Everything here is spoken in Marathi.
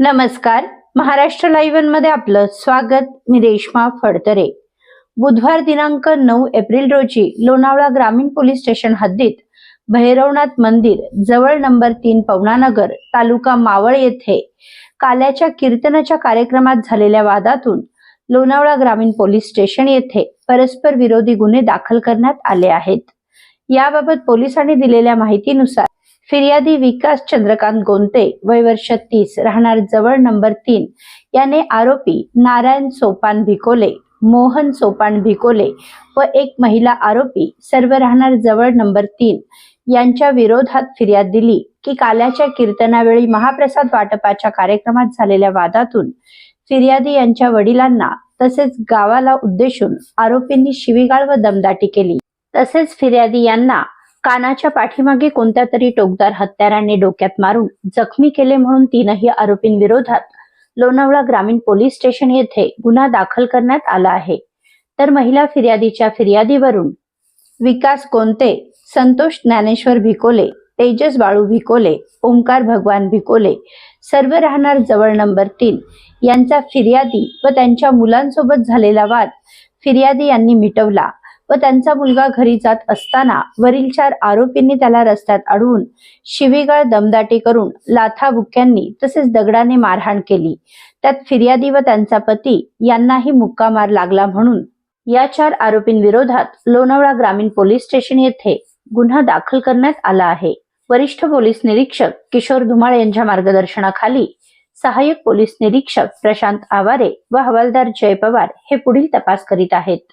नमस्कार. महाराष्ट्र लाईव्हमध्ये आपलं स्वागत. मी रेश्मा फडतरे. बुधवार दिनांक नऊ एप्रिल रोजी लोणावळा ग्रामीण पोलीस स्टेशन हद्दीत भैरवनाथ मंदिर जवळ नंबर तीन पवनानगर तालुका मावळ येथे काल्याच्या कीर्तनाच्या कार्यक्रमात झालेल्या वादातून लोणावळा ग्रामीण पोलीस स्टेशन येथे परस्पर विरोधी गुन्हे दाखल करण्यात आले आहेत. याबाबत पोलिसांनी दिलेल्या माहितीनुसार फिर्यादी विकास चंद्रकांत गोंते वय वर्ष तीस राहणार जवळ नंबर तीन. याने आरोपी नारायण सोपान भिकोले मोहन सोपान भिकोले व एक महिला आरोपी सर्व राहणार जवळ नंबर तीन. यांच्या विरोधात फिर्याद दिली की काल्याच्या कीर्तनावेळी महाप्रसाद वाटपाच्या कार्यक्रमात झालेल्या वादातून फिर्यादी यांच्या वडिलांना तसेच गावाला उद्देशून आरोपींनी शिवीगाळ व दमदाटी केली. तसेच फिर्यादी यांना कानाच्या पाठीमागे कोणत्या तरी टोकदार हत्याराने डोक्यात मारून जखमी केले म्हणून तीनही आरोपींविरोधात लोणावळा ग्रामीण पोलीस स्टेशन येथे गुन्हा दाखल करण्यात आला आहे. तर महिला फिर्यादीच्या फिर्यादीवरून विकास कोणते संतोष ज्ञानेश्वर भिकोले तेजस बाळू भिकोले ओंकार भगवान भिकोले सर्व राहणार जवळ नंबर तीन यांचा फिर्यादी व त्यांच्या मुलांसोबत झालेला वाद फिर्यादी यांनी मिटवला. व त्यांचा मुलगा घरी जात असताना वरील चार आरोपींनी त्याला रस्त्यात अडवून शिवीगाळ दमदाटी करून लाथाबुक्क्यांनी तसेच दगडाने मारहाण केली. त्यात फिर्यादी व त्यांचा पती यांनाही मुक्का मार लागला म्हणून या चार आरोपींविरोधात लोणावळा ग्रामीण पोलीस स्टेशन येथे गुन्हा दाखल करण्यात आला आहे. वरिष्ठ पोलीस निरीक्षक किशोर धुमाळ यांच्या मार्गदर्शनाखाली सहाय्यक पोलीस निरीक्षक प्रशांत आवारे व हवालदार जय पवार हे पुढील तपास करीत आहेत.